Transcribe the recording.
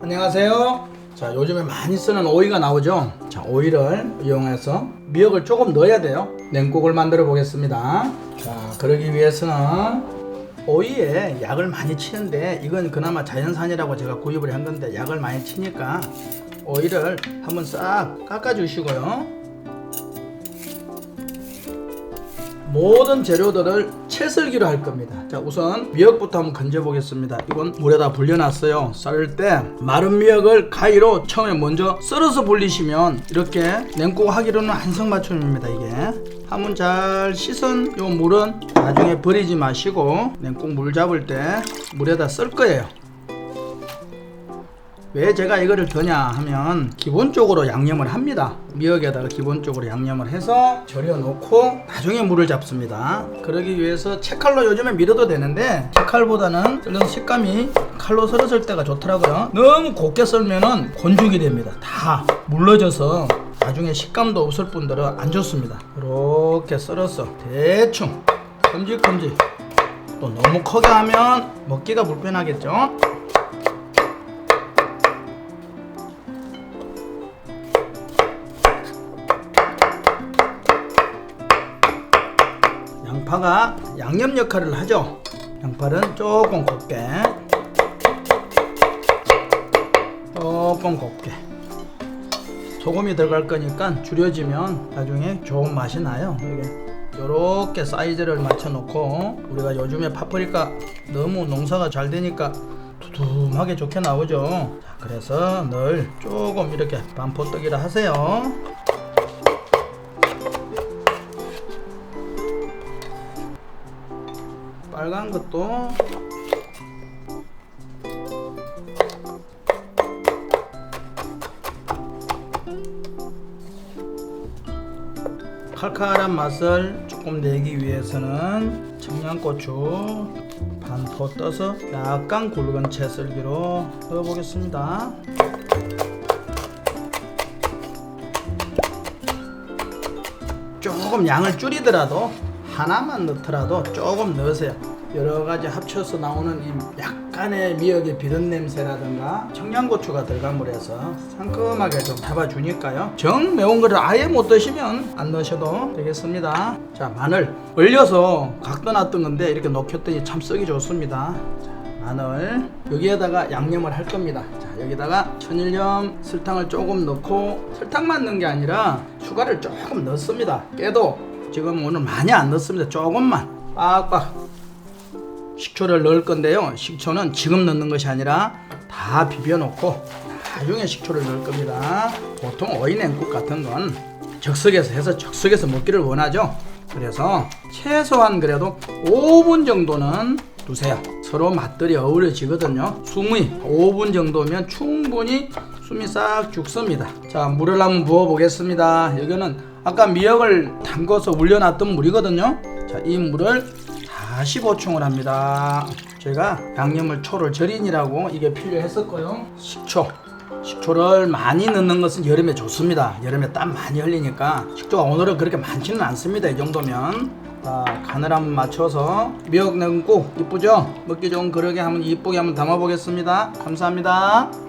안녕하세요. 자, 요즘에 많이 쓰는 오이가 나오죠. 자, 오이를 이용해서 미역을 조금 넣어야 돼요. 냉국을 만들어 보겠습니다. 자, 그러기 위해서는 오이에 약을 많이 치는데 이건 그나마 자연산이라고 제가 구입을 한 건데 약을 많이 치니까 오이를 한번 싹 깎아 주시고요. 모든 재료들을 채썰기로 할 겁니다. 자, 우선 미역부터 한번 건져 보겠습니다. 이건 물에다 불려놨어요. 썰을 때 마른 미역을 가위로 처음에 먼저 썰어서 불리시면 이렇게 냉국 하기로는 안성맞춤입니다. 이게 한번 잘 씻은 요 물은 나중에 버리지 마시고 냉국 물 잡을 때 물에다 썰 거예요. 왜 제가 이거를 드냐 하면 기본적으로 양념을 합니다. 미역에다가 기본적으로 양념을 해서 절여 놓고 나중에 물을 잡습니다. 그러기 위해서 채칼로 요즘에 밀어도 되는데 채칼보다는 썰는 식감이 칼로 썰었을 때가 좋더라고요. 너무 곱게 썰면은 곤죽이 됩니다. 다 물러져서 나중에 식감도 없을 뿐더러 안 좋습니다. 이렇게 썰어서 대충 큼직큼직 또 너무 크게 하면 먹기가 불편하겠죠? 양파가 양념 역할을 하죠. 양파는 조금 곱게, 조금 곱게. 소금이 들어갈 거니까 줄여지면 나중에 좋은 맛이 나요. 이게 이렇게 사이즈를 맞춰 놓고 우리가 요즘에 파프리카 너무 농사가 잘 되니까 두툼하게 좋게 나오죠. 자, 그래서 늘 조금 이렇게 반포떡이라 하세요. 빨간 것도 칼칼한 맛을 조금 내기 위해서는 청양고추 반포 떠서 약간 굵은 채 썰기로 넣어보겠습니다. 조금 양을 줄이더라도 하나만 넣더라도 조금 넣으세요. 여러 가지 합쳐서 나오는 이 약간의 미역의 비린 냄새라든가 청양고추가 들어감으로 해서 상큼하게 좀 잡아주니까요. 정 매운 거를 아예 못 드시면 안 넣으셔도 되겠습니다. 자, 마늘 얼려서 각도 놨던 건데 이렇게 녹였더니 참 쓰기 좋습니다. 자, 마늘 여기에다가 양념을 할 겁니다. 자, 여기다가 천일염 설탕을 조금 넣고 설탕만 넣은 게 아니라 슈가를 조금 넣습니다. 깨도 지금 오늘 많이 안 넣습니다. 조금만 빡빡 식초를 넣을 건데요. 식초는 지금 넣는 것이 아니라 다 비벼놓고 나중에 식초를 넣을 겁니다. 보통 오이 냉국 같은 건 적석에서 해서 적석에서 먹기를 원하죠. 그래서 최소한 그래도 5분 정도는 두세요. 서로 맛들이 어우러지거든요. 숨이 5분 정도면 충분히 숨이 싹 죽습니다. 자, 물을 한번 부어 보겠습니다. 여기는 아까 미역을 담궈서 울려놨던 물이거든요. 자, 이 물을 다시 보충을 합니다. 제가 양념을 초를 절인이라고 이게 필요했었고요. 식초. 식초를 많이 넣는 것은 여름에 좋습니다. 여름에 땀 많이 흘리니까 식초가 오늘은 그렇게 많지는 않습니다. 이 정도면 자, 간을 한번 맞춰서 미역 냉국 이쁘죠? 먹기 좋은 그릇에 한번 이쁘게 한번 담아 보겠습니다. 감사합니다.